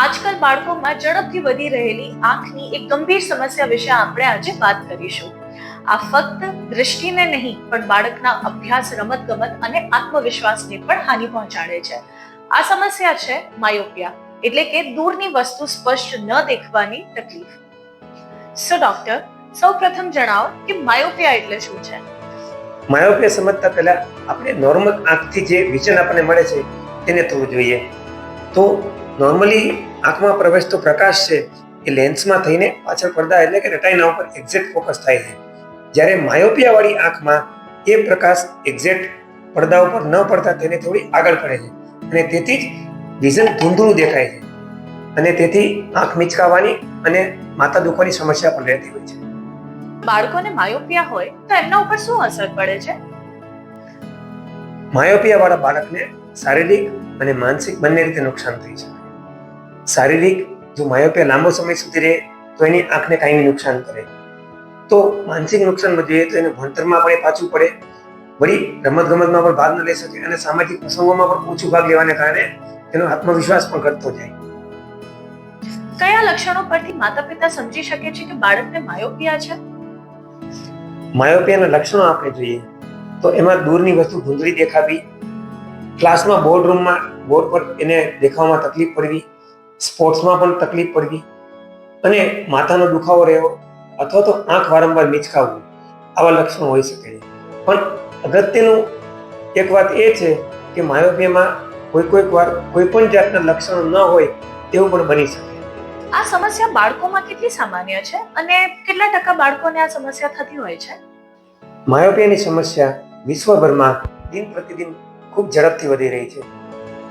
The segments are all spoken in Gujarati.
આજકાલ બાળકોમાં ઝડપથી વધી રહેલી આંખની એક ગંભીર સમસ્યા વિશે આપણે આજે વાત કરીશું. આ ફક્ત દૃષ્ટિને નહીં, પણ બાળકના અભ્યાસ રમત ગમત અને આત્મવિશ્વાસને પણ હાનિ પહોંચાડે છે. આ સમસ્યા છે માયોપિયા, એટલે કે દૂરની વસ્તુ સ્પષ્ટ ન દેખવાની તકલીફ. સો ડોક્ટર સૌપ્રથમ જણાવો કે માયોપિયા એટલે શું છે? માયોપિયા સમજતા પહેલા આપણે નોર્મલ આંખથી જે વિઝન આપણને મળે છે, તેને થવું જોઈએ. તો નોર્મલી આંખમાં પ્રવેશતો પ્રકાશ છે એ લેન્સમાં થઈને પાછળ પડદા એટલે કે રેટાઇના ઉપર એક્ઝેક્ટ ફોકસ થાય છે. જ્યારે માયોપિયા વાળી આંખમાં એ પ્રકાશ એક્ઝેક્ટ પડદા ઉપર ન પડતા તેને થોડી આગળ પડે છે. અને તેથી જ વિઝન ધૂંધળું દેખાય છે. અને તેથી આંખ મિચકાવાની અને માથા દુખવાની સમસ્યા પણ રહેતી હોય છે. બાળકોને માયોપિયા હોય તો એમના ઉપર શું અસર પડે છે? માયોપિયા વાળા બાળકને શારીરિક અને માનસિક બંને રીતે નુકસાન થઈ શકે. શારીરિક જો માયોપિયા લાંબો સમય સુધી રહે તો એની આંખને કાંઈ નુકસાન કરે. તો માનસિક નુકસાનમાં જોઈએ તો એને ભણતરમાં પણ એ પાછું પડે. વળી રમત ગમતમાં પણ ભાગ ન લઈ શકે અને સામાજિક પ્રસંગોમાં પણ ઓછું ભાગ લેવાને કારણે એનો આત્મવિશ્વાસ પણ ઘટતો જાય. કયા લક્ષણો પરથી માતા પિતા સમજી શકે છે કે બાળકને માયોપિયા છે? માયોપિયાના લક્ષણો આપણે જોઈએ. તો એમાં દૂરની વસ્તુ ધૂંધળી દેખાવી ક્લાસમાં બોર્ડ રૂમમાં બોર્ડ પર એને દેખાવામાં તકલીફ પડવી સ્પોર્ટ્સમાં પણ તકલીફ પડવી અને માથાનો દુખાવો રહેવો અથવા તો આંખ વારંવાર મિચકાવવું આવા લક્ષણો હોઈ શકે છે. પણ અગત્યનું એક વાત એ છે કે માયોપિયામાં કોઈ કોઈક વાર કોઈ પણ જાતના લક્ષણો ન હોય તેવું પણ બની શકે. આ સમસ્યા બાળકોમાં કેટલી સામાન્ય છે અને કેટલા ટકા બાળકોને આ સમસ્યા થતી હોય છે? માયોપિયાની સમસ્યા વિશ્વભરમાં દિન પ્રતિદિન ખૂબ ઝડપથી વધી રહી છે.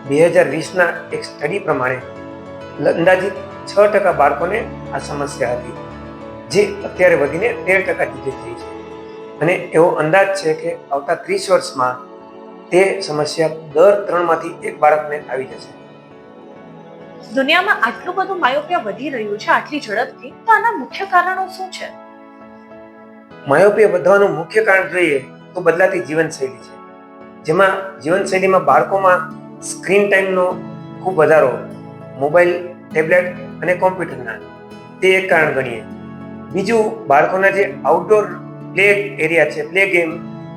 બે હજાર વીસના એક સ્ટડી પ્રમાણે અંદાજિત છ ટકા બાળકોને આ સમસ્યા હતી જે અત્યારે વધીને તેર ટકા જેટલી થઈ છે. અને એવો અંદાજ છે કે આવતા ત્રીસ વર્ષમાં તે સમસ્યા દર ત્રણમાંથી એક બાળકને આવી જશે. દુનિયામાં આટલું બધું માયોપિયા વધી રહ્યું છે આટલી ઝડપથી તો આના મુખ્ય કારણો શું છે? માયોપિયા વધવાનું મુખ્ય કારણ જોઈએ તો બદલાતી જીવનશૈલી છે. જેમાં જીવનશૈલીમાં બાળકોમાં સ્ક્રીન ટાઈમનો ખૂબ વધારો મોબાઈલ, ટેબ્લેટ અને કોમ્પ્યુટરના. તે એક કારણ ગણીએ. બીજું, બાળકોના જે આઉટડોર પ્લે એરિયા છે પ્લે ગેમ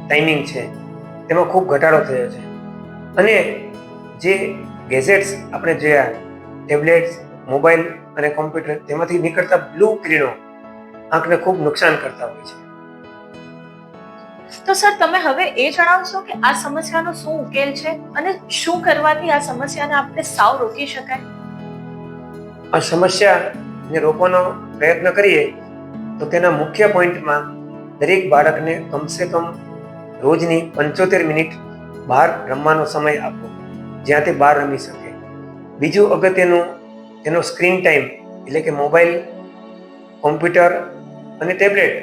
ટાઈમિંગ છે, તેમાં ખૂબ ઘટાડો થયો છે. અને જે ગેઝેટ્સ આપણે જોયા ટેબ્લેટ્સ મોબાઈલ અને કોમ્પ્યુટર, તેમાંથી નીકળતા બ્લુ કિરણો આંખને ખૂબ નુકસાન કરતા હોય છે. તો સર, તમે હવે એ જણાવશો કે આ સમસ્યાનો શું ઉકેલ છે અને શું કરવાથી આ સમસ્યાને આપણે સાવ રોકી શકાય? આ સમસ્યાને રોકવાનો પ્રયત્ન કરીએ તો તેના મુખ્ય પોઈન્ટમાં દરેક બાળકને કમસે કમ રોજની પંચોતેર મિનિટ બહાર રમવાનો સમય આપવો, જ્યાં તે બહાર રમી શકે. બીજું અગત્યનું તેનો સ્ક્રીન ટાઈમ, એટલે કે મોબાઈલ, કોમ્પ્યુટર અને ટેબ્લેટ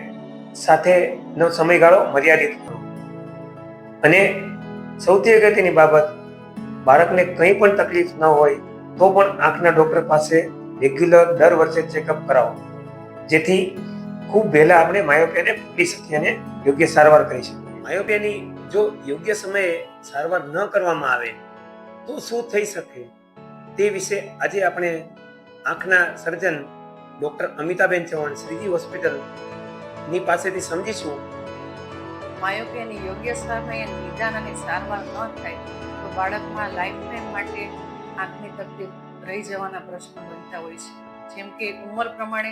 સાથેનો સમયગાળો મર્યાદિત કરવો અને સૌથી અગત્યની બાબત, બાળકને કંઈ પણ તકલીફ ન હોય તો પણ આંખના ડૉક્ટર પાસે રેગ્યુલર દર વર્ષે ચેકઅપ કરાવો. જેથી ખૂબ વહેલા આપણે માયોપિયાને પકડી શકીએ અને યોગ્ય સારવાર કરી શકીએ. માયોપિયાની જો યોગ્ય સમયે સારવાર ન કરવામાં આવે તો શું થઈ શકે? તે વિશે આજે આપણે આંખના સર્જન ડોક્ટર અમિતાબેન ચૌહાણ શ્રીજી હોસ્પિટલની પાસેથી સમજીશું. માયોપિયાની યોગ્ય સમયે નિદાન અને સારવાર ન થાય તો બાળકમાં લાઈફ ટાઈમ માટે આંખની તકલીફ રહી જવાના પ્રશ્નો બનતા હોય છે. જેમ કે ઉંમર પ્રમાણે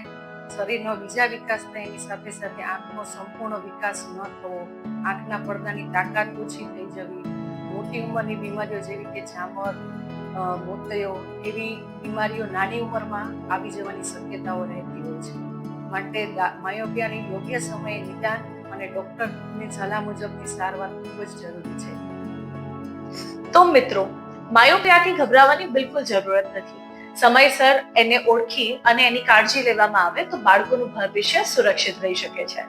શરીરનો બીજા વિકાસ થાય એની સાથે સાથે આંખનો સંપૂર્ણ વિકાસ ન થવો, આંખના પડદાની તાકાત ઓછી થઈ જવી, મોટી ઉંમરની બીમારીઓ જેવી કે ઝામર મોતયો એવી બીમારીઓ નાની ઉંમરમાં આવી જવાની શક્યતાઓ રહેતી હોય છે. માટે માયોપિયાની યોગ્ય સમયે નિદાન અને ડોક્ટરની સલાહ મુજબની સારવાર ખૂબ જ જરૂરી છે. તો મિત્રો માયોપિયાથી ગભરાવાની બિલકુલ જરૂરત નથી. સમયસર એને ઓળખી અને એની કાળજી લેવામાં આવે તો બાળકોનું ભવિષ્ય સુરક્ષિત રહી શકે છે.